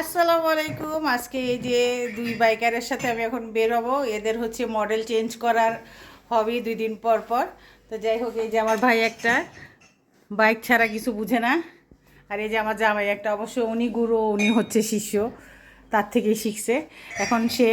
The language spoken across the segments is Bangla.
আসসালামু আলাইকুম। আজকে এই যে দুই বাইকারের সাথে আমি এখন বেরোবো। এদের হচ্ছে মডেল চেঞ্জ করার হবি দুই দিন পর পর। তো যাই হোক, এই যে আমার ভাই একটা বাইক ছাড়া কিছু বুঝে না। আর এই যে আমার জামাই একটা, অবশ্য উনি গুরু, উনি হচ্ছে শিষ্য। তার থেকেই শিখছে। এখন সে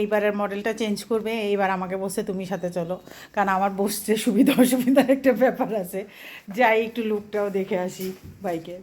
এইবারের মডেলটা চেঞ্জ করবে। এইবার আমাকে বসে তুমি সাথে চলো। কারণ আমার বসতে সুবিধা অসুবিধার একটা ব্যাপার আছে। যাই, একটু লুকটাও দেখে আসি বাইকের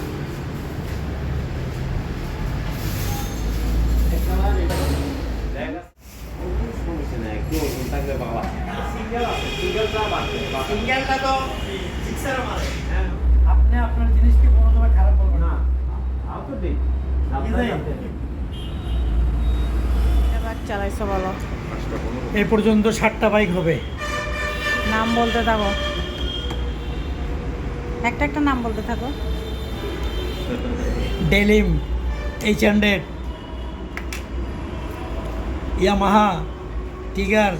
সিঙ্গেলটা তো সিক্সারও মারে আপনি আপনার জিনিসকে কোনো সময় খারাপ করবেন না এবার চালাইছো বলো। এই পর্যন্ত ষাটটা বাইক হবে। নাম বলতে থাকো। একটা একটা নাম বলতে থাকো। ডেলিম এইচ হান্ড্রেড ইয়ামাহা টিগার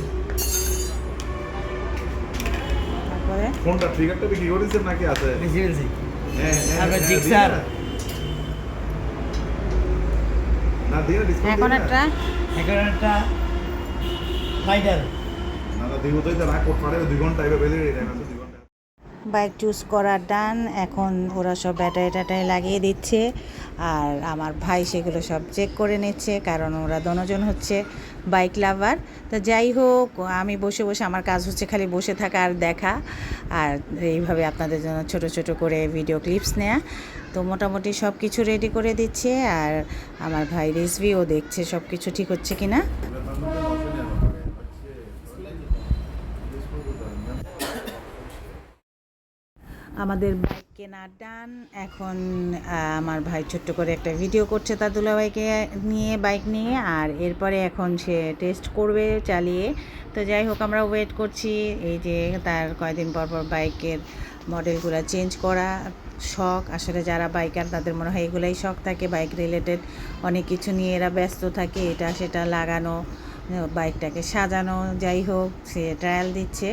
কোনটা ট্রিগারটা বিক্রি করেছেন নাকি আছে? বেশি বেশি হ্যাঁ, হ্যাঁ, তারপর হ্যাঁ, জিক্সার। না। দিয়ে না ডিসকাউন্ট এখন একটা? এখন একটা না না দিব তো না কোট পারে দুই ঘণ্টা এভাবে বেলে দুই ঘণ্টা বাইক চুজ করার ডান, এখন ওরা সব ব্যাটারি ট্যাটারি লাগিয়ে দিচ্ছে। আর আমার ভাই সেগুলো সব চেক করে নিচ্ছে, কারণ ওরা দনোজন হচ্ছে বাইক লাভার তো যাই হোক, আমি বসে বসে, আমার কাজ হচ্ছে খালি বসে থাকা আর দেখা। আর এইভাবে আপনাদের জন্য ছোট ছোট করে ভিডিও ক্লিপস নেওয়া তো মোটামুটি সব কিছু রেডি করে দিচ্ছে, আর আমার ভাই রিসভিও দেখছে সব কিছু ঠিক হচ্ছে কি না আমাদের বাইক কেনার ডান। এখন আমার ভাই ছোট্ট করে একটা ভিডিও করছে তার দুলাভাইকে নিয়ে বাইক নিয়ে। আর এরপরে এখন সে টেস্ট করবে চালিয়ে। তো যাই হোক আমরা ওয়েট করছি। এই যে তার কয়েকদিন পর পর বাইকের মডেলগুলো চেঞ্জ করা শখ। আসলে যারা বাইকার তাদের মনে হয় এগুলাই শখ থাকে। বাইক রিলেটেড অনেক কিছু নিয়ে এরা ব্যস্ত থাকে। এটা, সেটা লাগানো বাইকটাকে সাজানো, যাই হোক, সে ট্রায়াল দিচ্ছে।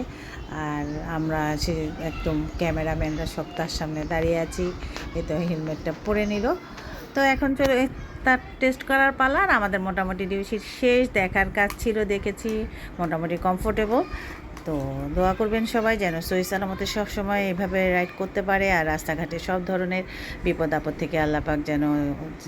আর আমরা সে একদম ক্যামেরাম্যানরা সব তার সামনে দাঁড়িয়ে আছি। এ তো হেলমেটটা পরে নিল। তো এখন চলে তার টেস্ট করার পালা আর আমাদের মোটামুটি ডিউটি শেষ দেখার কাজ ছিল, দেখেছি। মোটামুটি কমফোর্টেবল তো দোয়া করবেন সবাই যেন সহি সালামতে সবসময় এভাবে রাইড করতে পারে আর রাস্তাঘাটে সব ধরনের বিপদ আপদ থেকে আল্লাহ পাক যেন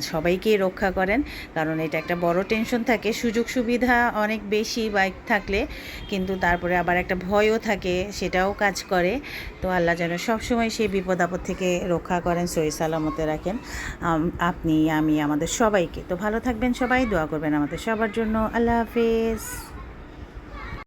সবাইকেই রক্ষা করেন। কারণ এটা একটা বড় টেনশন থাকে, সুযোগ সুবিধা অনেক বেশি বাইক থাকলে, কিন্তু তারপরে আবার একটা ভয়ও থাকে, সেটাও কাজ করে। তো আল্লাহ যেন সবসময় সেই বিপদ আপদ থেকে রক্ষা করেন, সহি সালামতে রাখেন। আপনি, আমি, আমাদের সবাইকে। তো ভালো থাকবেন সবাই, দোয়া করবেন আমাদের সবার জন্য। আল্লাহ হাফেজ।